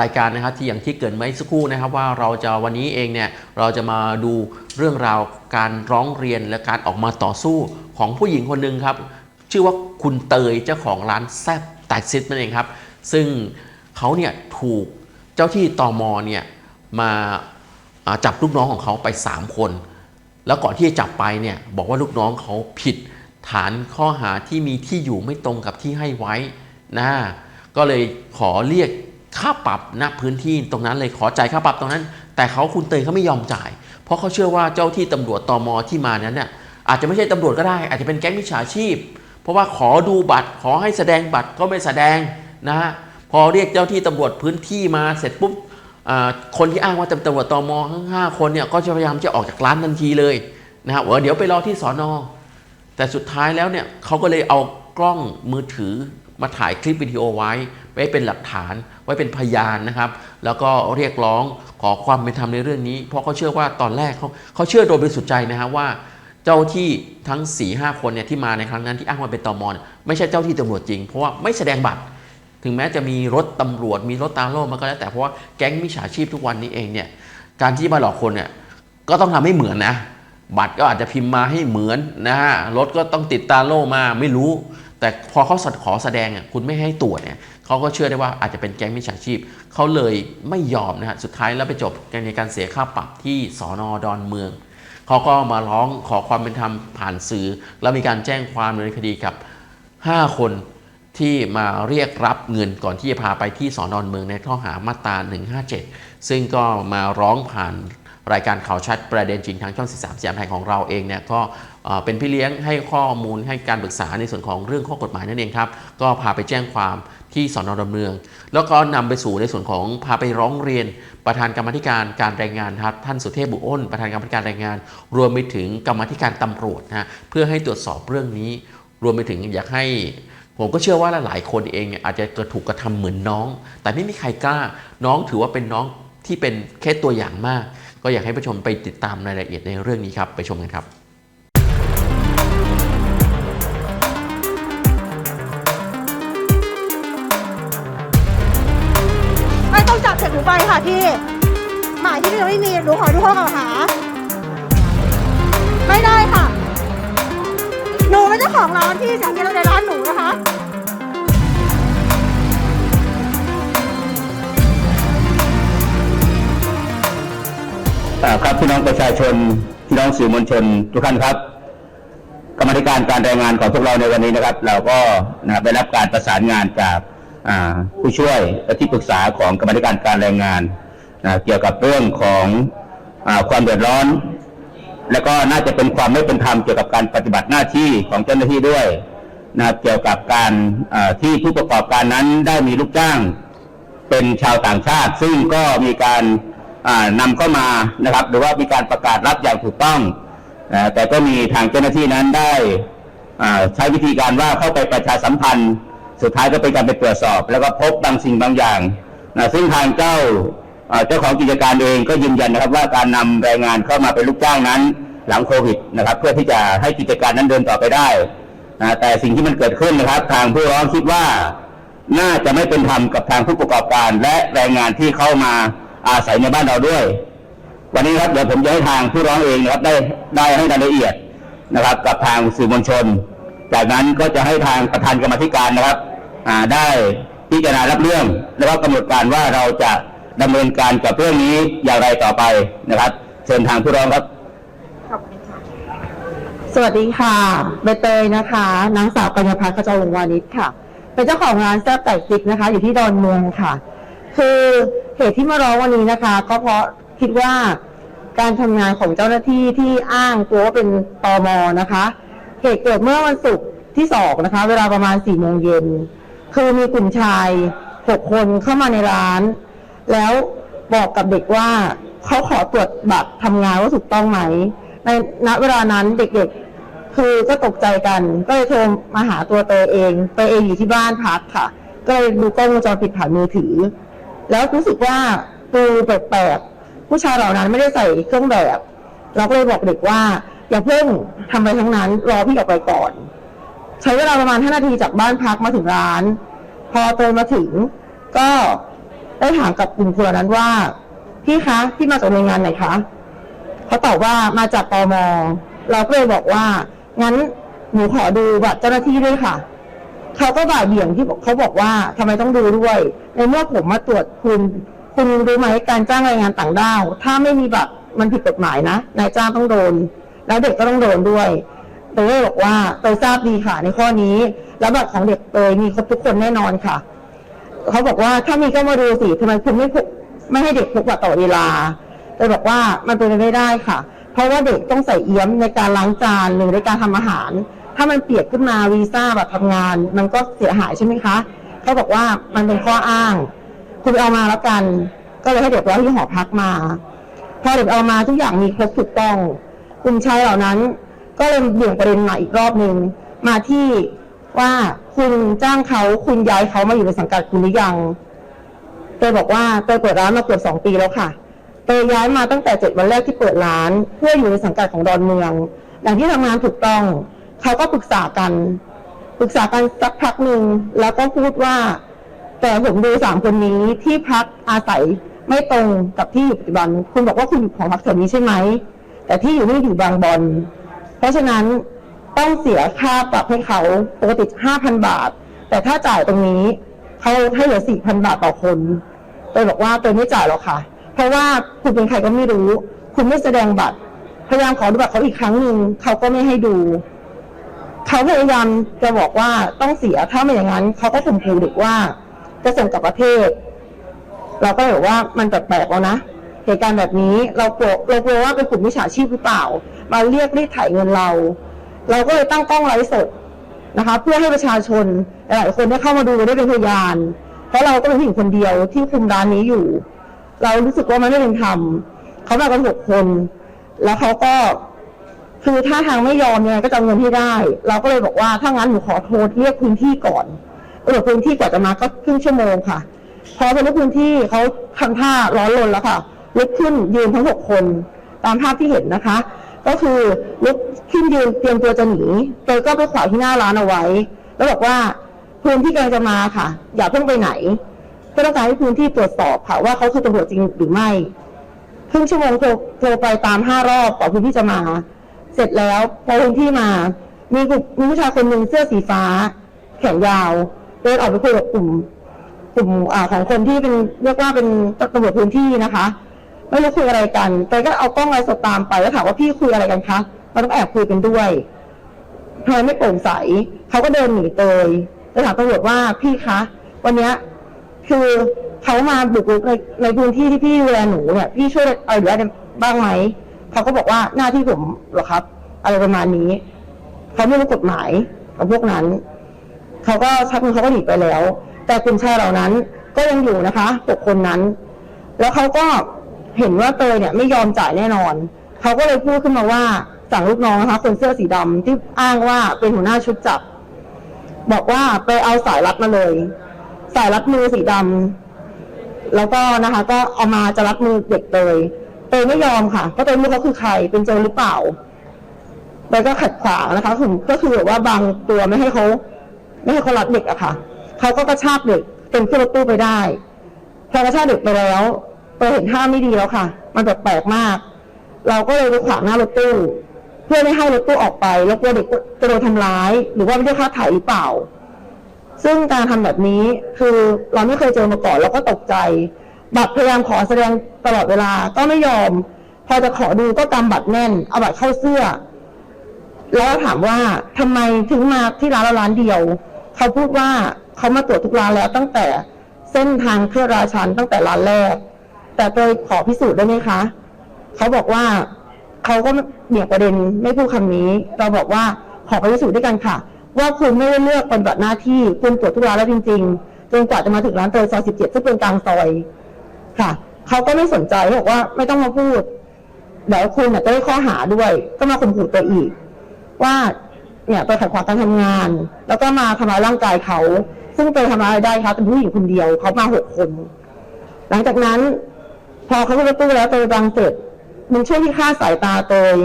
รายการนะครับที่อย่างที่เกรินไว้สักครู่นะครับว่าเราจะวันนี้เองเนี่ยเราจะมาดูเรื่องราวการร้องเรียนและการออกมาต่อสู้ของผู้หญิงคนหนึ่งครับ ชื่อว่าคุณเตยเจ้าของร้านแซบแตกซิดนั่นเองครับ ซึ่งเขาเนี่ยถูกเจ้าที่ตอมเนี่ยมาอ่าจับลูกน้องของเขาไป 3 คน แล้วก่อนที่จะจับไปเนี่ยบอกว่าลูกน้องเขาผิดฐานข้อหาที่มีที่อยู่ไม่ตรงกับที่ให้ไว้นะก็เลยขอเรียก ค่าปรับณพื้นที่ตรงนั้นเลยขอจ่ายค่าปรับตรงนั้น แต่เขาคุณเตยเขาไม่ยอมจ่าย เพราะเขาเชื่อว่าเจ้าที่ตำรวจตอมที่มานั้นเนี่ยอาจจะไม่ใช่ตำรวจก็ได้ อาจจะเป็นแก๊งมิจฉาชีพ เพราะว่าขอดูบัตรขอให้แสดงบัตรก็ไม่แสดงนะฮะพอเรียกเจ้าที่ตำรวจพื้นที่มาเสร็จปุ๊บคนที่อ้างว่าเป็นตำรวจตอมทั้งห้าคนเนี่ยก็จะพยายามจะออกจากร้านทันทีเลยนะฮะเดี๋ยวไปรอที่สอนอแต่สุดท้ายแล้วเนี่ยเขาก็เลยเอากล้องมือถือ มาถ่ายคลิปวิดีโอไว้ ไว้เป็นหลักฐาน ไว้เป็นพยานนะครับ แล้วก็เรียกร้องขอความเป็นธรรมในเรื่องนี้ เพราะเขาเชื่อว่าตอนแรกเขาเขาเชื่อโดยบริสุทธิ์ใจนะฮะว่า เจ้าที่ทั้ง4ีหคนเนี่ยที่มาในครั้งนั้นที่อ้างว่าเป็นตอมเนี่ยไม่ใช่เจ้าที่ตำรวจจริง เพราะว่าไม่แสดงบัตร ถึงแม้จะมีรถตำรวจมีรถตามโล่มาก็แล้วแต่เพราะว่าแก๊งมิจฉาชีพทุกวันนี้เองเนี่ยการที่มาหลอกคนเนี่ยก็ต้องทำให้เหมือนนะบัตรก็อาจจะพิมพ์มาให้เหมือนนะฮะรถก็ต้องติดตาโล่มาไม่รู้ แต่พอเขาขอแสดงอะคุณไม่ให้ตรวจเนี่ยเขาก็เชื่อได้ว่าอาจจะเป็นแก๊งมิจฉาชีพเขาเลยไม่ยอมนะฮะสุดท้ายแล้วไปจบกันในการเสียค่าปรับที่สอนอดอนเมืองเขาก็มาร้องขอความเป็นธรรมผ่านสื่อ แล้วมีการแจ้งความดำเนินคดีกับ 5 คนที่มาเรียกรับเงินก่อนที่จะพาไปที่สอนอนเมืองในข้อหามาตรา 157 ซึ่งก็มาร้องผ่านรายการข่าวชัดประเด็นจริงทางช่อง 13สยามไทยของเราเองเนี่ยก็เป็นพี่เลี้ยงให้ข้อมูลให้การปรึกษาในส่วนของเรื่องข้อกฎหมายนั่นเองครับ ก็พาไปแจ้งความที่สอนอดอนเมืองแล้วก็นำไปสู่ในส่วนของพาไปร้องเรียน ประธานกรรมธิการการแรงงานครับท่านสุเทพบุอ้น ประธานกรรมธิการแรงงาน รวมไปถึงกรรมธิการตำรวจนะเพื่อให้ตรวจสอบเรื่องนี้ รวมไปถึงอยากให้ผมก็เชื่อว่าหลายคนเองอาจจะเกิดถูกกระทำเหมือนน้อง แต่ไม่มีใครกล้า น้องถือว่าเป็นน้องที่เป็นแค่ตัวอย่างมาก ก็อยากให้ผู้ชมไปติดตามรายละเอียดในเรื่องนี้ครับ ไปชมกันครับ ไม่มีหนูขอดูข้อกล่าวหา ไม่ได้ค่ะ หนูเป็นเจ้าของร้านที่สังเกตในร้านหนูนะคะอ่ครับพี่น้องประชาชนพี่น้องสื่อมวลชนทุกท่านครับกรรมธิการการรายงานของพวกเราในวันนี้นะครับ เราก็นะได้รับการประสานงานจากผู้ช่วยและที่ปรึกษาของกรรมธิการการรายงาน เกี่ยวกับเรื่องของอความเดือดร้อน และก็น่าจะเป็นความไม่เป็นธรรมเกี่ยวกับการปฏิบัติหน้าที่ของเจ้าหน้าที่ด้วยนะเกี่ยวกับการที่ผู้ประกอบการนั้นได้มีลูกจ้าง เป็นชาวต่างชาติ ซึ่งก็มีการอ่านำเข้ามานะครับ หรือว่ามีการประกาศรับอย่างถูกต้องนะแต่ก็มีทางเจ้าหน้าที่นั้นได้ใช้วิธีการว่าเข้าไปประชาสัมพันธ์ สุดท้ายก็เป็นการไปตรวจสอบ แล้วก็พบบางสิ่งบางอย่างนะซึ่งทางเจ้า เจ้าของกิจการเองก็ยืนยันนะครับ ว่าการนำแรงงานเข้ามาเป็นลูกจ้างนั้น หลังโควิดนะครับ เพื่อที่จะให้กิจการนั้นเดินต่อไปได้นะแต่สิ่งที่มันเกิดขึ้นนะครับ ทางผู้ร้องคิดว่าน่าจะไม่เป็นธรรมกับทางผู้ประกอบการ และแรงงานที่เข้ามาอาศัยในบ้านเราด้วย วันนี้ครับเดี๋ยวผมจะให้ทางผู้ร้องเองนะครับได้ได้ให้รายละเอียดนะครับ กับทางสื่อมวลชน จากนั้นก็จะให้ทางประธานกรรมธิการนะครับได้พิจารณารับเรื่อง แล้วก็กำหนดการว่าเราจะ ดำเนินการกับเรื่องนี้อย่างไรต่อไปนะครับเชิญทางผู้ร้องครับสวัสดีค่ะใบเตยนะคะนางสาวกัญญาพัฒน์ขจรวงวานิชค่ะ เป็นเจ้าของร้านแซ่บไก่ติ๊กนะคะ อยู่ที่ดอนเมืองค่ะ คือเหตุที่มาร้องวันนี้นะคะ ก็เพราะคิดว่าการทำงานของเจ้าหน้าที่ที่อ้างตัวว่าเป็นตมนะคะ เหตุเกิดเมื่อวันศุกร์ที่สองนะคะ เวลาประมาณสี่โมงเย็นคือมีกลุ่มชายหกคนเข้ามาในร้าน แล้วบอกกับเด็กว่าเขาขอตรวจบัตรทำงานว่าถูกต้องไหม ในณเวลานั้นเด็กๆ คือก็ตกใจกัน ก็เลยโทรมาหาตัวเตยเองเตยเองอยู่ที่บ้านพักค่ะ ก็เลยดูกล้องวงจรปิดผ่านมือถือ แล้วรู้สึกว่าดูแปลกๆผู้ชายเหล่านั้นไม่ได้ใส่เครื่องแบบ เราก็เลยบอกเด็กว่า อย่าเพิ่งทำอะไรทั้งนั้น รอพี่ออกไปก่อน ใช้เวลาประมาณ5นาทีจากบ้านพักมาถึงร้าน พอเตยมาถึงก็ ได้ถามกับกลุ่มครัวนั้นว่า พี่คะพี่มาจากหน่วยงานไหนคะเขาตอบว่ามาจากตมเราก็เลยบอกว่า งั้นหนูขอดูบัตรเจ้าหน้าที่ด้วยค่ะเขาก็บ่ายเบี่ยงที่บอกเขาบอกว่าทำไมต้องดูด้วย ในเมื่อผมมาตรวจคุณคุณรู้ไหมการจ้างแรงงานต่างด้าวถ้าไม่มีบัตรมันผิดกฎหมายนะนายจ้างต้องโดน แล้วเด็กก็ต้องโดนด้วยเตยก็เลยบอกว่าเตยทราบดีค่ะในข้อนี้ แล้วบัตรของเด็กเตยมีครบทุกคนแน่นอนค่ะ เขาบอกว่าถ้ามีก็มาดูสิทำไมคุณไม่พกไม่ให้เด็กพกบัตรต่อเวลาเลยบอกว่ามันเป็นไปไม่ได้ค่ะ เพราะว่าเด็กต้องใส่เอี้ยมในการล้างจานหรือในการทำอาหาร ถ้ามันเปียกขึ้นมาวีซ่าบัตรทำงาน มันก็เสียหายใช่ไหมคะเขาบอกว่ามันเป็นข้ออ้าง คุณเอามาแล้วกัน ก็เลยให้เด็กไปเอาที่หอพักมา พอเด็กเอามาทุกอย่างมีครบถูกต้องกลุ่มชายเหล่านั้น ก็เลยเบี่ยงประเด็นมาอีกรอบหนึ่งมาที่ ว่าคุณจ้างเขาคุณย้ายเขามาอยู่ในสังกัดคุณหรือยังเตยบอกว่าเตยเปิดร้านมาเกือบสองปีแล้วค่ะเตยย้ายมาตั้งแต่เจ็ดวันแรกที่เปิดร้าน เพื่ออยู่ในสังกัดของดอนเมือง อย่างที่ทำงานถูกต้องเขาก็ปรึกษากัน ปรึกษากันสักพักหนึ่งแล้วก็พูดว่า แต่ผมดูสามคนนี้ที่พักอาศัยไม่ตรงกับที่อยู่ปัจจุบัน คุณบอกว่าคุณอยู่ของพักแถวนี้ใช่ไหมแต่ที่อยู่นี่อยู่บางบอนเพราะฉะนั้น ต้องเสียค่าปรับให้เขาปกติห้าพันบาท แต่ถ้าจ่ายตรงนี้เขาให้เหลือสี่พันบาทต่อคนเตยบอกว่าเตยไม่จ่ายหรอกค่ะ เพราะว่าคุณเป็นใครก็ไม่รู้ คุณไม่แสดงบัตร พยายามขอดูบัตรเขาอีกครั้งหนึ่งเขาก็ไม่ให้ดูเขาพยายามจะบอกว่าต้องเสียถ้าไม่อย่างนั้นเขาก็ข่มขู่เด็กว่า จะส่งกลับประเทศ เราก็เลยบอกว่ามันแปลกๆแล้วนะเหตุการณ์แบบนี้เรากลัวเรากลัวว่าเป็นกลุ่มมิจฉาชีพหรือเปล่า มาเรียกรีดไถเงินเรา เราก็เลยตั้งกล้องไลฟ์สดนะคะ เพื่อให้ประชาชนหลายคนได้เข้ามาดูได้เป็นพยาน เพราะเราก็เป็นผู้หญิงคนเดียวที่คุมร้านนี้อยู่ เรารู้สึกว่ามันไม่เป็นธรรมเขามากันหกคน แล้วเขาก็คือถ้าทางไม่ยอมยังไงก็จะเอาเงินให้ได้ เราก็เลยบอกว่าถ้างั้นหนูขอโทรเรียกพื้นที่ก่อนเออพื้นที่กว่าจะมาก็ครึ่งชั่วโมงค่ะ พอเป็นพื้นที่เขาทำท่าร้อนรนแล้วค่ะลุกขึ้นยืนทั้งหกคน ตามภาพที่เห็นนะคะ ก็คือลุกขึ้นยืนเตรียมตัวจะหนีเตยก็ไปขวางที่หน้าร้านเอาไว้ แล้วบอกว่าพื้นที่กำลังจะมาค่ะ อย่าเพิ่งไปไหนเพื่อต้องการให้พื้นที่ตรวจสอบค่ะว่าเขาคือตำรวจจริงหรือไม่ครึ่งชั่วโมงโทรโทรไปตามห้ารอบกว่าพื้นที่จะมา เสร็จแล้วพอพื้นที่มา มีกลุ่มมีผู้ชายคนหนึ่งเสื้อสีฟ้า แขนยาวเดินออกไปคุยกับกลุ่ม กลุ่มอ่าของคนที่เป็นเรียกว่าเป็นตำรวจพื้นที่นะคะ ไม่รู้คุยอะไรกันเตยก็เอากล้องไลฟ์สดตามไปแล้วถามว่าพี่คุยอะไรกันคะเราต้องแอบคุยกันด้วยทำไมไม่โปร่งใสเขาก็เดินหนีเตยแล้วถามตำรวจว่าพี่คะ วันเนี้ยคือเขามาบุกรุกในในพื้นที่ที่พี่ดูแลหนูเนี่ยพี่ช่วยอะไรหลือได้บ้างไหมเขาก็บอกว่าหน้าที่ผมหรอครับ อะไรประมาณนี้เขาไม่รู้กฎหมายของพวกนั้นเขาก็ชักมือเขาก็หนีไปแล้ว แต่กลุ่มชายเหล่านั้นก็ยังอยู่นะคะหกคนนั้น แล้วเขาก็ เห็นว่าเตยเนี่ยไม่ยอมจ่ายแน่นอน เขาก็เลยพูดขึ้นมาว่าสั่งลูกน้องนะคะคนเสื้อสีดำที่อ้างว่าเป็นหัวหน้าชุดจับ บอกว่าไปเอาสายรัดมาเลย สายรัดมือสีดำแล้วก็นะคะ ก็เอามาจะรัดมือเด็กเตยเตยไม่ยอมค่ะเพราะเตยไม่รู้เขาคือใครเป็นโจรหรือเปล่าเตยก็ขัดขวางนะคะคือก็คือแบบว่าบางตัวไม่ให้เขาไม่ให้เขารัดเด็กอะค่ะเขาก็กระชากเด็กเป็นขึ้นรถตู้ไปได้พอกระชากเด็กไปแล้ว เตยเห็นท่าไม่ดีแล้วค่ะ มันแปลกๆมาก เราก็เลยไปขวางหน้ารถตู้ เพื่อไม่ให้รถตู้ออกไปแล้วกลัวเด็กจะโดนทำร้าย หรือว่าไม่ได้ค่าถ่ายหรือเปล่า ซึ่งการทำแบบนี้คือเราไม่เคยเจอมาก่อนเราก็ตกใจ บัตรพยายามขอแสดงตลอดเวลาก็ไม่ยอม พอจะขอดูก็กำบัตรแน่นเอาบัตรเข้าเสื้อ แล้วถามว่าทำไมถึงมาที่ร้านเราร้านเดียว เขาพูดว่าเขามาตรวจทุกร้านแล้วตั้งแต่เส้นทางเครือราชันตั้งแต่ร้านแรก แต่โดยขอพิสูจน์ได้ไหมคะเขาบอกว่าเขาก็เบี่ยงประเด็นไม่พูดคำนี้ เราบอกว่าขอไปพิสูจน์ด้วยกันค่ะ ว่าคุณไม่ได้เลือกปฏิบัติหน้าที่คุณตรวจทุกร้านแล้วจริงๆจนกว่าจะมาถึงร้านเตยซอย17ซึ่งเป็นกลางซอยค่ะเขาก็ไม่สนใจบอกว่าไม่ต้องมาพูดเดี๋ยวคุณเนี่ยจะได้ข้อหาด้วย ก็มาข่มขู่ตัวอีก ว่าเนี่ยไปขัดขวางการทำงาน แล้วก็มาทำร้ายร่างกายเขา ซึ่งเตยทำร้ายได้ค่ะเป็นผู้หญิงคนเดียวเขามาหกคน หลังจากนั้น พอเขาขึ้นรถตู้แล้วเตยบังเสร็จมันช่วงที่ค่าสายตาเตย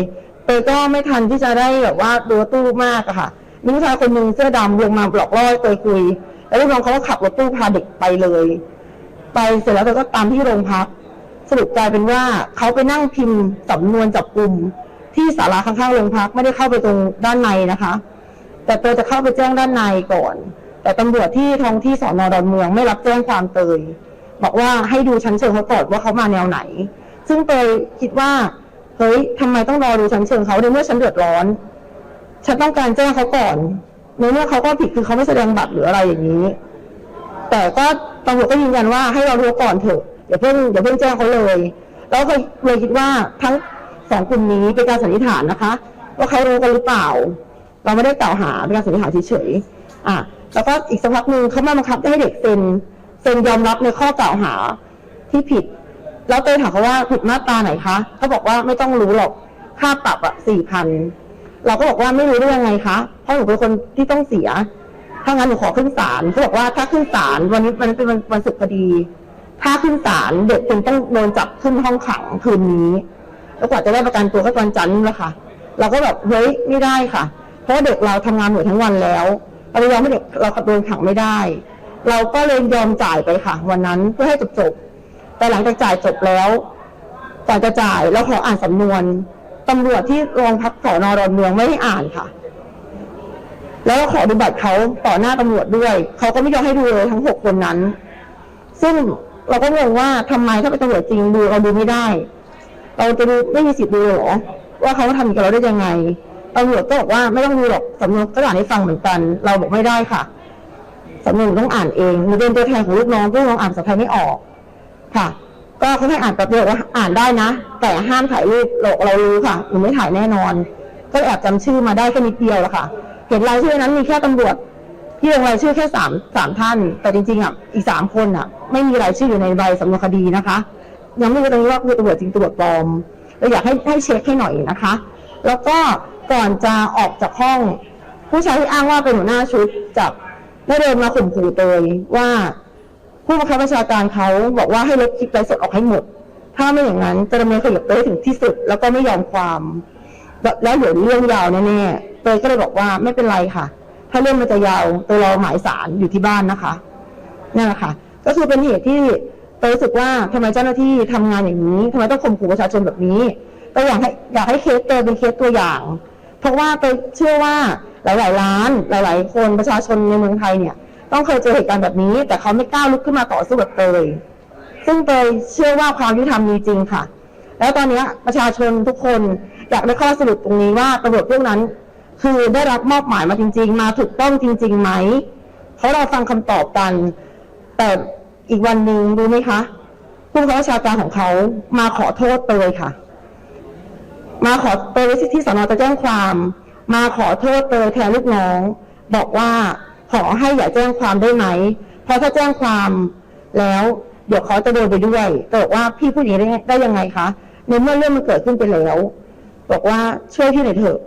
เตยก็ไม่ทันที่จะได้แบบว่าดูรถตู้มากอะค่ะมีผู้ชายคนหนึ่งเสื้อดำลงมาบลอกล่อให้เตยคุย แล้วลูกน้องเขาก็ขับรถตู้พาเด็กไปเลย ไปเสร็จแล้วเธอก็ตามที่โรงพัก สรุปกลายเป็นว่าเขาไปนั่งพิมพ์สำนวนจับกลุ่มที่ศาลาข้างๆโรงพักไม่ได้เข้าไปตรงด้านในนะคะ แต่เตยจะเข้าไปแจ้งด้านในก่อน แต่ตำรวจที่ท้องที่สอนอดอนเมืองไม่รับแจ้งความเตย บอกว่าให้ดูชั้นเชิงเขาก่อนว่าเขามาแนวไหน ซึ่งเตยคิดว่าเฮ้ยทำไมต้องรอดูชั้นเชิงเขาในเมื่อฉันเดือดร้อน ฉันต้องการแจ้งเขาก่อนในเมื่อเขาก็ผิดคือเขาไม่แสดงบัตรหรืออะไรอย่างนี้ แต่ก็ตำรวจก็ยืนยันว่าให้เรารู้ก่อนเถอะอย่าเพิ่งอย่าเพิ่งแจ้งเขาเลย แล้วก็เลยคิดว่าทั้งสองกลุ่มนี้เป็นการสันนิษฐานนะคะ ว่าเขารู้กันหรือเปล่า เราไม่ได้กล่าวหาเป็นการสันนิษฐานเฉยๆอะแล้วก็อีกสักพักหนึ่งเขามาบังคับให้เด็กเซ็น เซ็นยอมรับในข้อกล่าวหาที่ผิด แล้วเตยถามเขาว่าผิดมาตราไหนคะเขาบอกว่าไม่ต้องรู้หรอกค่าปรับอะสี่พันเราก็บอกว่าไม่รู้ได้ยังไงคะเพราะหนูเป็นคนที่ต้องเสีย ถ้างั้นหนูขอขึ้นศาลเขาบอกว่าถ้าขึ้นศาลวันนี้มันเป็นวันวันศุกร์พอดี ถ้าขึ้นศาลเด็กคุณต้องโดนจับขึ้นห้องขังคืนนี้ แล้วกว่าจะได้ประกันตัวก็วันจันทร์นี่แหละค่ะ เราก็แบบเฮ้ยไม่ได้ค่ะ เพราะว่าเด็กเราทำงานหน่วยทั้งวันแล้วเราไปยอมให้เด็กเราโดนขังไม่ได้ เราก็เลยยอมจ่ายไปค่ะ วันนั้นเพื่อให้จบจบแต่หลังจากจ่ายจบแล้วก่อนจะจ่ายเราขออ่านสำนวนตำรวจที่โรงพักสอนอดอนเมืองไม่ให้อ่านค่ะ แล้วก็ขอดูบัตรเขาต่อหน้าตำรวจด้วยเขาก็ไม่ยอมให้ดูเลยทั้งหกคนนั้น ซึ่งเราก็งงว่าทำไมถ้าเป็นตำรวจจริงดูเราดูไม่ได้ เราจะดูไม่มีสิทธิ์ดูหรอว่าเขาทำกับเราได้ยังไงตำรวจก็บอกว่าไม่ต้องดูหรอกสำนวนก็อ่านให้ฟังเหมือนกัน เราบอกไม่ได้ค่ะ สำนวนต้องอ่านเองหนูเป็นตัวแทนของลูกน้องลูกน้องอ่านภาษาไทยไม่ออก ค่ะ ก็เขาให้อ่านแป๊บเดียวว่าอ่านได้นะ แต่ห้ามถ่ายรูปเราเรารู้ค่ะหนูไม่ถ่ายแน่นอน ก็แอบจำชื่อมาได้แค่นิดเดียวละค่ะ เห็นรายชื่อนั้นมีแค่ตำรวจที่ลงรายชื่อแค่สามสามท่าน แต่จริงๆอะอีกสามคนอะ ไม่มีรายชื่ออยู่ในใบสำนวนคดีนะคะ ยังไม่รู้ตรงนี้ว่าคือตำรวจจริงตำรวจปลอมเราอยากให้ให้เช็คให้หน่อยนะคะ แล้วก็ก่อนจะออกจากห้อง ผู้ชายที่อ้างว่าเป็นหัวหน้าชุดจับ ได้เดินมาข่มขู่เตยว่าผู้บังคับบัญชาการเขาบอกว่าให้ลบคลิปไลฟ์สดออกให้หมด ถ้าไม่อย่างนั้นจะดำเนินคดีกับเตยถึงที่สุด แล้วก็ไม่ยอมความ แล้วเดี๋ยวเรื่องยาวแน่ๆเตยก็เลยบอกว่าไม่เป็นไรค่ะ ถ้าเรื่องมันจะยาวเตยรอหมายสารอยู่ที่บ้านนะคะนั่นแหละค่ะ ก็คือเป็นเหตุที่เตยรู้สึกว่าทำไมเจ้าหน้าที่ทำงานอย่างนี้ทำไมต้องข่มขู่ประชาชนแบบนี้เตยอยากให้อยากให้เคสเตยเป็นเคสตัวอย่าง เพราะว่าเตยเชื่อว่า หลายๆร้าน หลาย ๆ คนประชาชนในเมืองไทยเนี่ย ต้องเคยเจอเหตุการณ์แบบนี้ แต่เขาไม่กล้าลุกขึ้นมาต่อสู้แบบเตยซึ่งเตยเชื่อว่าความยุติธรรมมีจริงค่ะ แล้วตอนนี้ประชาชนทุกคนอยากได้ข้อสรุปตรงนี้ว่าตำรวจพวกนั้น คือได้รับมอบหมายมาจริง ๆ มาถูกต้องจริงๆไหมเพราะเราฟังคำตอบกัน แต่อีกวันหนึ่งรู้ไหมคะผู้บังคับบัญชาการของเขามาขอโทษเตยค่ะ มาขอเตยที่สอนอจะแจ้งความ มาขอโทษเตยแทนลูกน้อง บอกว่าขอให้อย่าแจ้งความได้ไหม เพราะถ้าแจ้งความแล้วเดี๋ยวเขาจะโดนไปด้วยแต่บอกว่าพี่พูดอย่างนี้ได้ได้ยังไงคะในเมื่อเรื่องมันเกิดขึ้นไปแล้ว บอกว่าช่วยพี่หน่อยเถอะ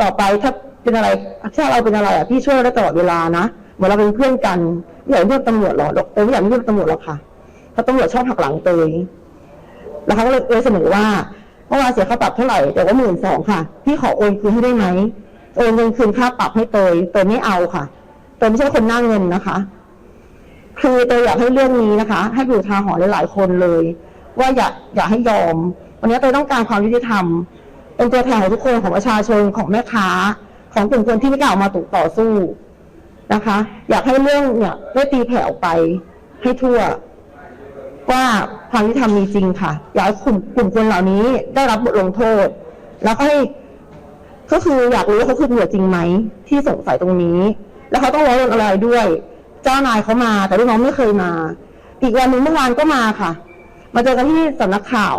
ต่อไปถ้าเป็นอะไรถ้าเราเป็นอะไรอะพี่ช่วยได้ตลอดเวลานะเหมือนเราเป็นเพื่อนกันไม่าเรียกตำรวจหรอกเตยไม่อยากเรียกตำรวจหรอกค่ะเพราะตำรวจชอบหักหลังเตยแล้วเขาก็เลยเลยเสนอว่า เมื่อวานเสียค่าปรับเท่าไหร่แต่ว่าหมื่นสองค่ะ พี่ขอโอนคืนให้ได้ไหมโอนเงินคืนค่าปรับให้เตยเตยไม่เอาค่ะเตยไม่ใช่คนหน้าเงินนะคะ คือเตยอยากให้เรื่องนี้นะคะ ให้อยู่ทาหรณ์หลายๆคนเลย ว่าอย่าอย่าให้ยอม วันนี้เตยต้องการความยุติธรรม เป็นตัวแทนของทุกคนของประชาชนของแม่ค้า ของกลุ่มคนที่ไม่กล้าออกมาตุต่อสู้นะคะ อยากให้เรื่องเนี่ยได้ตีแผ่ออกไปให้ทั่ว ว่าความยุติธรรมมีจริงค่ะอยากให้กลุ่มกลุ่มคนเหล่านี้ได้รับบทลงโทษ แล้วก็ให้ก็คืออยากรู้ว่าเขาคือตำรวจจริงไหมที่สงสัยตรงนี้ แล้วเขาต้องร้องเรียนอะไรด้วย เจ้านายเขามาแต่ลูกน้องไม่เคยมา อีกวันหนึ่งเมื่อวานก็มาค่ะ มาเจอกันที่สำนักข่าว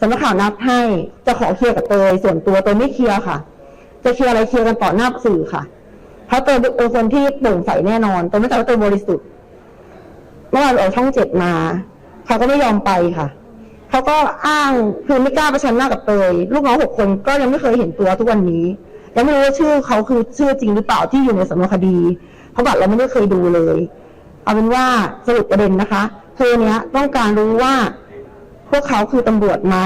สำนักข่าวนัดให้จะขอเคลียร์กับเตยส่วนตัวเตยไม่เคลียร์ค่ะ จะเคลียร์อะไรเคลียร์กันต่อหน้าสื่อค่ะ เพราะเตยเป็นคนที่โปร่งใสแน่นอนเตยไม่ใจว่าเตยบริสุทธิ์เมื่อวานออกช่องเจ็ดมา เขาก็ไม่ยอมไปค่ะ เขาก็อ้างคือไม่กล้าประชันหน้ากับเตยลูกน้องหกคนก็ยังไม่เคยเห็นตัวทุกวันนี้ยังไม่รู้ว่าชื่อเขาคือชื่อจริงหรือเปล่าที่อยู่ในสำนวนคดีเพราะบัตรเราไม่ได้เคยดูเลย เอาเป็นว่าสรุปประเด็นนะคะเธอเนี้ยต้องการรู้ว่า พวกเขาคือตำรวจไหม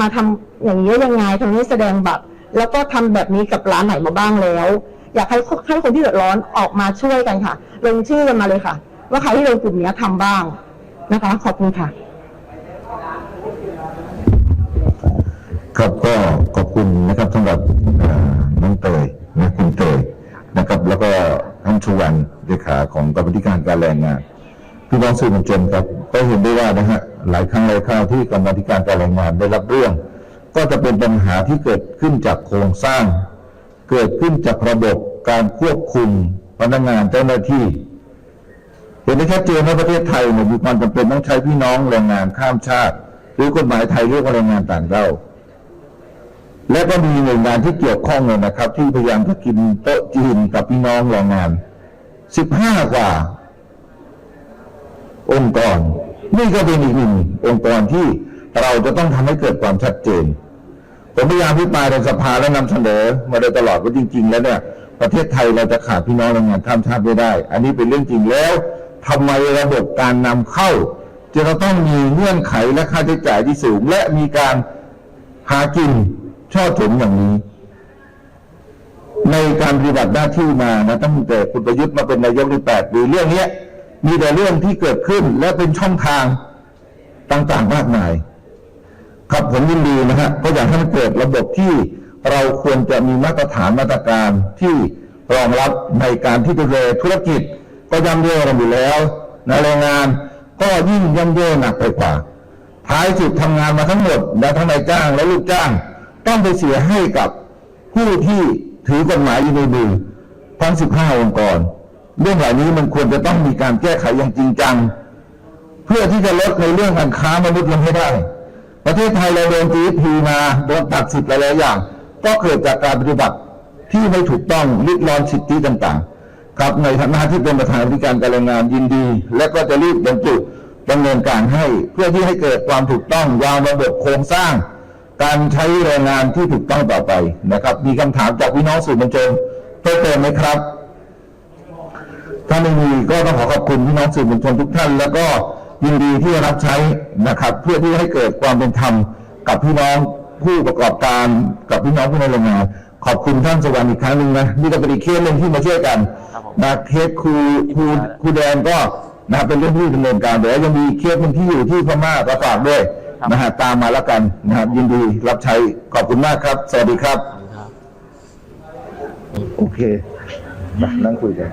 มาทำอย่างนี้ยังไงทำให้แสดงบัตรแล้วก็ทำแบบนี้กับร้านไหนมาบ้างแล้ว อยากให้ให้คนที่เดือดร้อนออกมาช่วยกันค่ะ ลงชื่อกันมาเลยค่ะ ว่าใครที่โดนกลุ่มนี้ยทำบ้าง นะคะ ขอบคุณค่ะ ครับก็ขอบคุณนะครับสำหรับน้องเตยนะคุณเตยนะครับ แล้วก็ท่านชูวันเลขาของกรรมธิการการแรงงานพี่น้องสื่อมวลชนครับ ก็เห็นได้ว่านะฮะหลายครั้งหลายคราวที่กรรมธิการการแรงงานได้รับเรื่อง ก็จะเป็นปัญหาที่เกิดขึ้นจากโครงสร้าง เกิดขึ้นจากระบบการควบคุมพนักงานเจ้าหน้าที่ เห็นได้ชัดเจนว่าประเทศไทยเนี่ยมีความจำเป็นต้องใช้พี่น้องแรงงานข้ามชาติ หรือกฎหมายไทยเรียกว่าแรงงานต่างด้าวและก็มีหน่วยงานที่เกี่ยวข้องเลยนะครับ ที่พยายามจะกินโต๊ะจีนกับพี่น้องแรงงาน15กว่า องค์กร นี่ก็เป็นอีกหนึ่งองค์กรที่เราจะต้องทำให้เกิดความชัดเจน ผมพยายามพิปรายในสภาและนำเสนอ มาโดยตลอดว่าจริง ๆ แล้วเนี่ยประเทศไทยเราจะขาดพี่น้องแรงงานข้ามชาติไม่ได้ อันนี้เป็นเรื่องจริงแล้ว ทำไมระบบการนำเข้า จะต้องมีเงื่อนไขและค่าใช้จ่ายที่สูง และมีการหากินช่อฉนอย่างนี้ ในการปฏิบัติหน้าที่มานะตั้งแต่คุณประยุทธ์มาเป็นนายกในแปดปีเรื่องเนี้ยมีแต่เรื่องที่เกิดขึ้นและเป็นช่องทางต่างๆมากมายครับผมยินดีนะฮะก็อยากให้มันเกิดระบบที่เราควรจะมีมาตรฐานมาตรการที่รองรับในการที่จะดูแลธุรกิจ ก็ย่ำแย่กันอยู่แล้วนะแรงงานก็ยิ่งย่ำแย่หนักไปกว่า ท้ายสุดทำงานมาทั้งหมดและทั้งนายจ้างและลูกจ้าง ต้องไปเสียให้กับผู้ที่ถือกฎหมายอยู่ในมือทั้ง 15 องค์กร เรื่องเหล่านี้มันควรจะต้องมีการแก้ไขอย่างจริงจัง เพื่อที่จะลดในเรื่องการค้ามนุษย์ลงให้ได้ ประเทศไทยเราโดน GDP มาโดนตัดสิทธิ์หลายๆอย่าง ก็เกิดจากการปฏิบัติที่ไม่ถูกต้องลิดรอนสิทธิต่างๆ ครับในฐานะที่เป็นประธานธิการการแรงงานยินดี และก็จะรีบบรรจุดำเนินการให้เพื่อที่ให้เกิดความถูกต้องวางระบบโครงสร้าง การใช้แรงงานที่ถูกต้องต่อไปนะครับ มีคำถามจากพี่น้องสื่อมวลชนเพิ่มเติมไหมครับ ถ้าไม่มีก็ต้องขอขอบคุณพี่น้องสื่อมวลชนทุกท่าน แล้วก็ยินดีที่รับใช้นะครับ เพื่อที่ให้เกิดความเป็นธรรมกับพี่น้องผู้ประกอบการกับพี่น้องผู้ในโรงงาน ขอบคุณท่านสวรรค์อีกครั้งหนึ่งนะนี่ก็เป็นอีกเคสหนึ่งที่มาช่วยกัน ครับผมนะเคสครูครูครูแดนก็นะเป็นเรื่องที่ดำเนินการแต่ว่ายังมีเคสหนึ่งที่อยู่ที่พม่าก็ฝากด้วยนะฮะตามมาแล้วกันนะครับยินดีรับใช้ขอบคุณมากครับ สวัสดีครับ ครับ โอเคมานั่งคุยกัน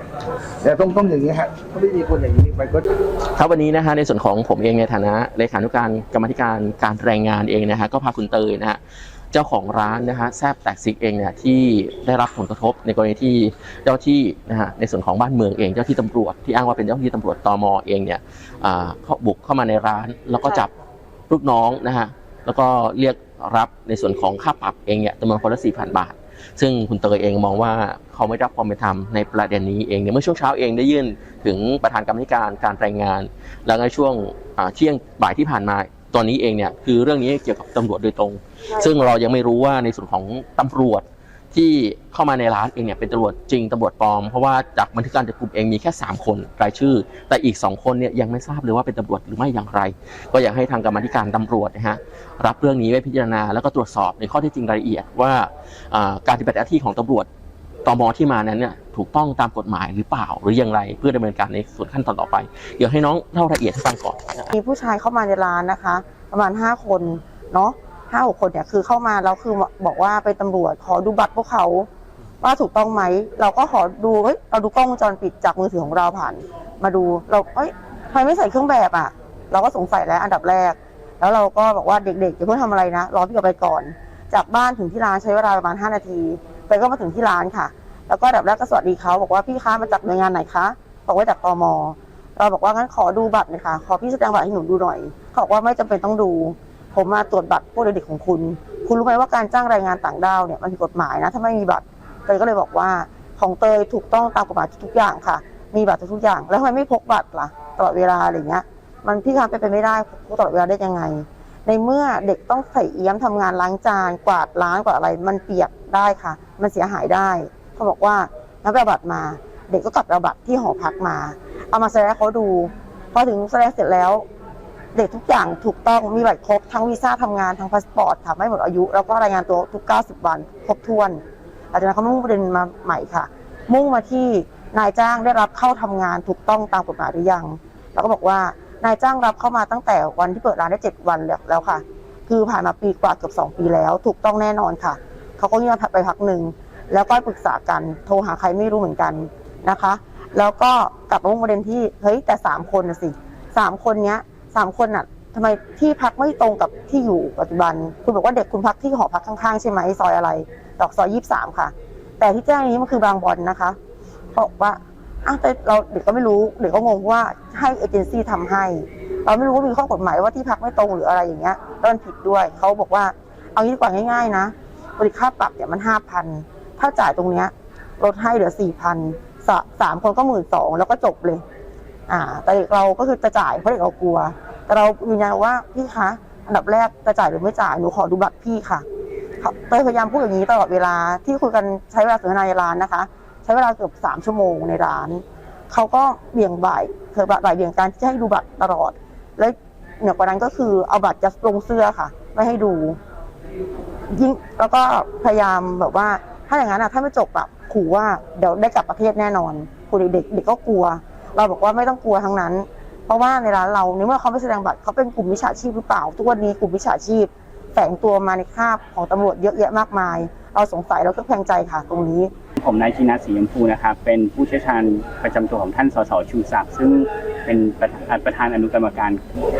แต่ต้องต้องอย่างนี้ฮะถ้าไม่มีคนอย่างนี้มันก็ครับวันนี้นะฮะในส่วนของผมเองในฐานะเลขานุการกรรมาธิการการแรงงานเองนะฮะก็พาคุณเตยนะฮะ เจ้าของร้านนะฮะแซบแตกซิกเองเนี่ยที่ได้รับผลกระทบในกรณีที่เจ้าที่นะฮะในส่วนของบ้านเมืองเองเจ้าที่ตำรวจที่อ้างว่าเป็นเจ้าที่ตำรวจตมเองเนี่ยอ่าเขาบุกเข้ามาในร้าน แล้วก็จับลูกน้องนะฮะแล้วก็เรียกรับในส่วนของค่าปรับเองเนี่ยจำนวนคนละสี่พันบาท ซึ่งคุณเตยเองมองว่าเขาไม่รับความเป็นธรรมในประเด็นนี้เองเนี่ยเมื่อช่วงเช้าเองได้ยื่นถึงประธานกรรมธิการการแรงงาน แล้วในช่วงอ่าเที่ยงบ่ายที่ผ่านมา ตอนนี้เองเนี่ยคือเรื่องนี้เกี่ยวกับตำรวจโดยตรง ซึ่งเรายังไม่รู้ว่าในส่วนของตำรวจที่เข้ามาในร้านเองเนี่ยเป็นตำรวจจริงตำรวจปลอม เพราะว่าจากบันทึกการจับกลุ่มเองมีแค่ 3 คนรายชื่อ แต่อีก 2 คนเนี่ยยังไม่ทราบเลยว่าเป็นตำรวจหรือไม่อย่างไร ก็อยากให้ทางกรรมาธิการตำรวจนะฮะรับเรื่องนี้ไว้พิจารณาแล้วก็ตรวจสอบในข้อเท็จจริงรายละเอียดว่าอ่าการปฏิบัติหน้าที่ของตำรวจ ตมที่มานั้นเนี่ยถูกต้องตามกฎหมายหรือเปล่าหรืออย่างไร เพื่อดำเนินการในส่วนขั้นตอนต่อไป เดี๋ยวให้น้องเล่ารายละเอียดให้ฟังก่อนนะฮะมีผู้ชายเข้ามาในร้านนะคะ ประมาณห้าคนเนาะห้าหกคนเนี่ยคือเข้ามาแล้วคือบอกว่าเป็นตำรวจขอดูบัตรพวกเขา ว่าถูกต้องไหม เราก็ขอดูเฮ้ยเราดูกล้องวงจรปิดจากมือถือของเราผ่าน มาดูเราเอ้ยทำไมไม่ใส่เครื่องแบบอะ เราก็สงสัยแล้วอันดับแรก แล้วเราก็บอกว่าเด็กๆอย่าเพิ่งทำอะไรนะรอพี่กลับไปก่อน จากบ้านถึงที่ร้านใช้เวลาประมาณ5นาที ไปก็มาถึงที่ร้านค่ะ แล้วก็ดับแรกก็สวัสดีเขาบอกว่าพี่คะมาจากหน่วยงานไหนคะบอกว่าจากตมเราบอกว่างั้นขอดูบัตรหน่อยค่ะขอพี่แสดงบัตรให้หนูดูหน่อยเขาบอกว่าไม่จำเป็นต้องดู ผมมาตรวจบัตรพวกเด็กของคุณ คุณรู้ไหมว่าการจ้างแรงงานต่างด้าวเนี่ยมันผิดกฎหมายนะ ถ้าไม่มีบัตรเตยก็เลยบอกว่าของเตยถูกต้องตามกฎหมายทุกอย่างค่ะ มีบัตรทุกอย่าง แล้วทำไมไม่พกบัตรล่ะตลอดเวลาอะไรเงี้ย มันพี่คะเป็นไปไม่ได้พกตลอดเวลาได้ยังไง ในเมื่อเด็กต้องใส่เอี้ยมทำงานล้างจานกวาดล้างกวาดอะไร มันเปียกได้ค่ะ มันเสียหายได้ เขาบอกว่างั้นไปเอาบัตรมา เด็กก็กลับไปเอาบัตรที่หอพักมา เอามาแสดงเขาดู พอถึงแสดงเสร็จแล้ว เด็กทุกอย่างถูกต้องมีบัตรครบทั้งวีซ่าทำงานทั้งพาสปอร์ตค่ะไม่หมดอายุ แล้วก็รายงานตัวทุก 90 วันครบถ้วนหลังจากนั้นเขามุ่งประเด็นมาใหม่ค่ะ มุ่งมาที่นายจ้างได้รับเข้าทำงานถูกต้องตามกฎหมายหรือยัง แล้วก็บอกว่านายจ้างรับเข้ามาตั้งแต่วันที่เปิดร้านได้เจ็ดวันแล้วค่ะ คือผ่านมาปีกว่าเกือบสองปีแล้ว ถูกต้องแน่นอนค่ะ เขาก็เงียบไปพักหนึ่ง แล้วก็ปรึกษากันโทรหาใครไม่รู้เหมือนกันนะคะ แล้วก็กลับมามุ่งประเด็นที่เฮ้ยแต่สามคนนะสิสามคนเนี้ยสามคนน่ะทำไมที่พักไม่ตรงกับที่อยู่ปัจจุบัน คุณบอกว่าเด็กคุณพักที่หอพักข้างๆใช่ไหมซอยอะไรดอกซอยยี่สามค่ะ แต่ที่แจ้งนี้มันคือบางบอลนะคะเขาบอกว่าอ้าวแต่เราเด็กก็ไม่รู้เด็กก็งงว่าให้เอเจนซี่ทำให้ เราไม่รู้ว่ามีข้อกฎหมายว่าที่พักไม่ตรงหรืออะไรอย่างเงี้ยแล้วมันผิดด้วยเขาบอกว่าเอางี้ดีกว่าง่าย ๆ นะบริค่าปรับเนี่ยมันห้าพัน ถ้าจ่ายตรงเนี้ยลดให้เหลือสี่พันสามคนก็หมื่นสองแล้วก็จบเลย อ่า แต่เด็กเราก็คือจะจ่ายเพราะเด็กเรากลัว แต่เรายืนยันว่าพี่คะอันดับแรกจะจ่ายหรือไม่จ่ายหนูขอดูบัตรพี่ค่ะเขาเต้ยพยายามพูดอย่างนี้ตลอดเวลาที่คุยกันใช้เวลาสนทนาในร้านนะคะ ใช้เวลาเกือบสามชั่วโมงในร้านเขาก็เบี่ยงบ่ายเคยบ่ายเบี่ยงการที่จะให้ดูบัตรตลอด และเหนือกว่านั้นก็คือเอาบัตรจะลงเสื้อค่ะ ไม่ให้ดูยิ่งแล้วก็พยายามแบบว่า ถ้าอย่างนั้นอะถ้าไม่จบแบบขู่ว่าเดี๋ยวได้กลับประเทศแน่นอนคุณเด็กเด็กก็กลัว เราบอกว่าไม่ต้องกลัวทั้งนั้น เพราะว่าในร้านเราในเมื่อเขาไม่แสดงบัตรเขาเป็นกลุ่มมิจฉาชีพหรือเปล่า ทุกวันนี้กลุ่มมิจฉาชีพแฝงตัวมาในคราบของตำรวจเยอะแยะมากมาย เราสงสัยเราก็แพงใจค่ะตรงนี้ ผมนายชีนาสีชมพูนะครับ เป็นผู้เชี่ยวชาญประจำตัวของท่านสสชูศักดิ์ซึ่งเป็นประธานอนุกรรมการ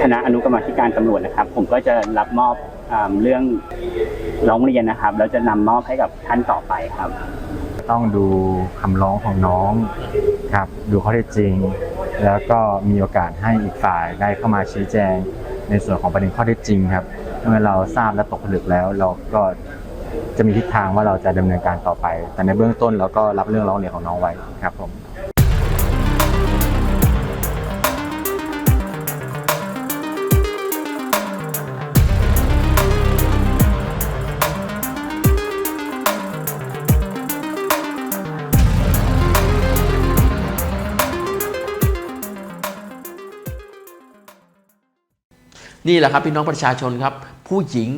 คณะอนุกรรมธิการตำรวจนะครับ ผมก็จะรับมอบ เรื่องร้องเรียนนะครับ แล้วจะนำมอบให้กับท่านต่อไปครับ ต้องดูคำร้องของน้องครับ ดูข้อเท็จจริง แล้วก็มีโอกาสให้อีกฝ่ายได้เข้ามาชี้แจง ในส่วนของประเด็นข้อเท็จจริงครับเมื่อเราทราบและตกผลึกแล้ว เราก็จะมีทิศทางว่าเราจะดำเนินการต่อไป แต่ในเบื้องต้นเราก็รับเรื่องร้องเรียนของน้องไว้ครับผม นี่แหละครับพี่น้องประชาชนครับ ผู้หญิง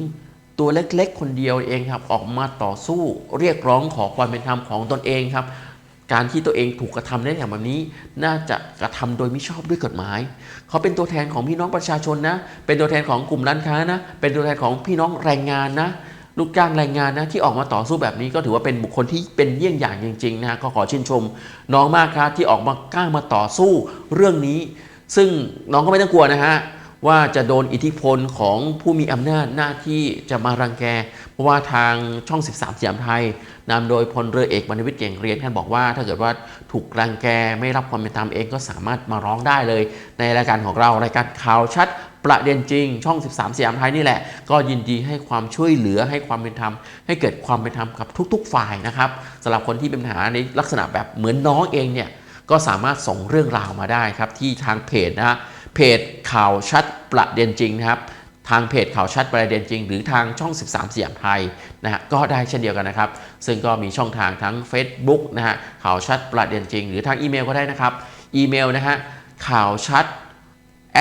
ตัวเล็กๆ คนเดียวเองครับ ออกมาต่อสู้เรียกร้องขอความเป็นธรรมของตนเองครับ การที่ตัวเองถูกกระทำได้อย่างแบบนี้ น่าจะกระทำโดยมิชอบด้วยกฎหมาย เขาเป็นตัวแทนของพี่น้องประชาชนนะ เป็นตัวแทนของกลุ่มร้านค้านะ เป็นตัวแทนของพี่น้องแรงงานนะลูกจ้างแรงงานนะที่ออกมาต่อสู้แบบนี้ก็ถือว่าเป็นบุคคลที่เป็นเยี่ยงอย่างจริงๆนะก็ขอชื่นชม น้องมากครับที่ออกมากล้ามาต่อสู้เรื่องนี้ ซึ่งน้องก็ไม่ต้องกลัวนะฮะ ว่าจะโดนอิทธิพลของผู้มีอำนาจหน้าที่จะมารังแก เพราะว่าทางช่อง 13สยามไทยนำโดยพลเรือเอกบรรวิทย์เก่งเรียนท่านบอกว่า ถ้าเกิดว่าถูกรังแกไม่รับความเป็นธรรมเองก็สามารถมาร้องได้เลย ในรายการของเรารายการข่าวชัดประเด็นจริง ช่อง 13 สยามไทยนี่แหละ ก็ยินดีให้ความช่วยเหลือให้ความเป็นธรรม ให้เกิดความเป็นธรรมกับทุก ๆ ฝ่ายนะครับสำหรับคนที่เป็นปัญหาในลักษณะแบบเหมือนน้องเองเนี่ยก็สามารถส่งเรื่องราวมาได้ครับที่ทางเพจนะฮะ เพจข่าวชัดประเด็นจริงนะครับ ทางเพจข่าวชัดประเด็นจริง หรือทางช่อง 13สยามไทยนะฮะก็ได้เช่นเดียวกันนะครับ ซึ่งก็มีช่องทางทั้ง Facebook นะฮะข่าวชัดประเด็นจริง หรือทางอีเมลก็ได้นะครับอีเมลนะฮะข่าวชัด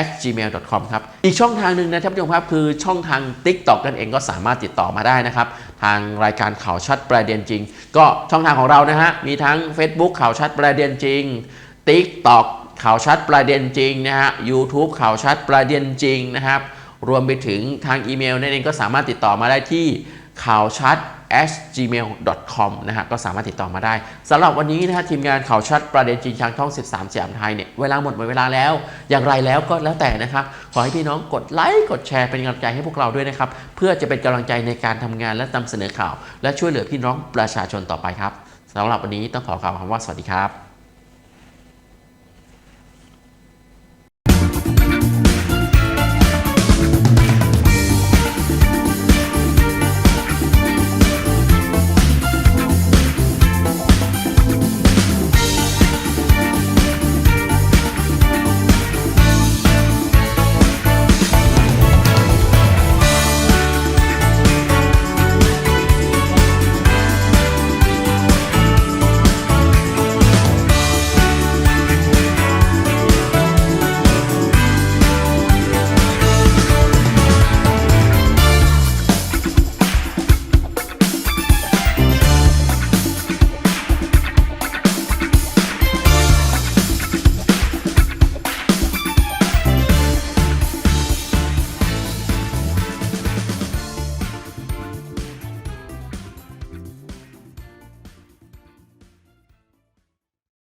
at gmail.com ครับ อีกช่องทางหนึ่งนะท่านผู้ชมครับ คือช่องทาง TikTok กันเองก็สามารถติดต่อมาได้นะครับ ทางรายการข่าวชัดประเด็นจริง ก็ช่องทางของเรานะฮะ มีทั้ง Facebook ข่าวชัดประเด็นจริง TikTok ข่าวชัดประเด็นจริงนะฮะ YouTube ข่าวชัดประเด็นจริงนะครับ รวมไปถึงทางอีเมลนั่นเองก็สามารถติดต่อมาได้ที่ข่าวชัด gmail.com นะฮะก็สามารถติดต่อมาได้สำหรับวันนี้นะฮะทีมงานข่าวชัดประเด็นจริงทางช่อง 13สยามไทยเนี่ยเวลาหมดหมดเวลาแล้ว อย่างไรแล้วก็แล้วแต่นะครับ ขอให้พี่น้องกดไลค์กดแชร์เป็นกำลังใจให้พวกเราด้วยนะครับ เพื่อจะเป็นกำลังใจในการทำงานและนำเสนอข่าว และช่วยเหลือพี่น้องประชาชนต่อไปครับสำหรับวันนี้ต้องขอกล่าวคำว่าสวัสดีครับ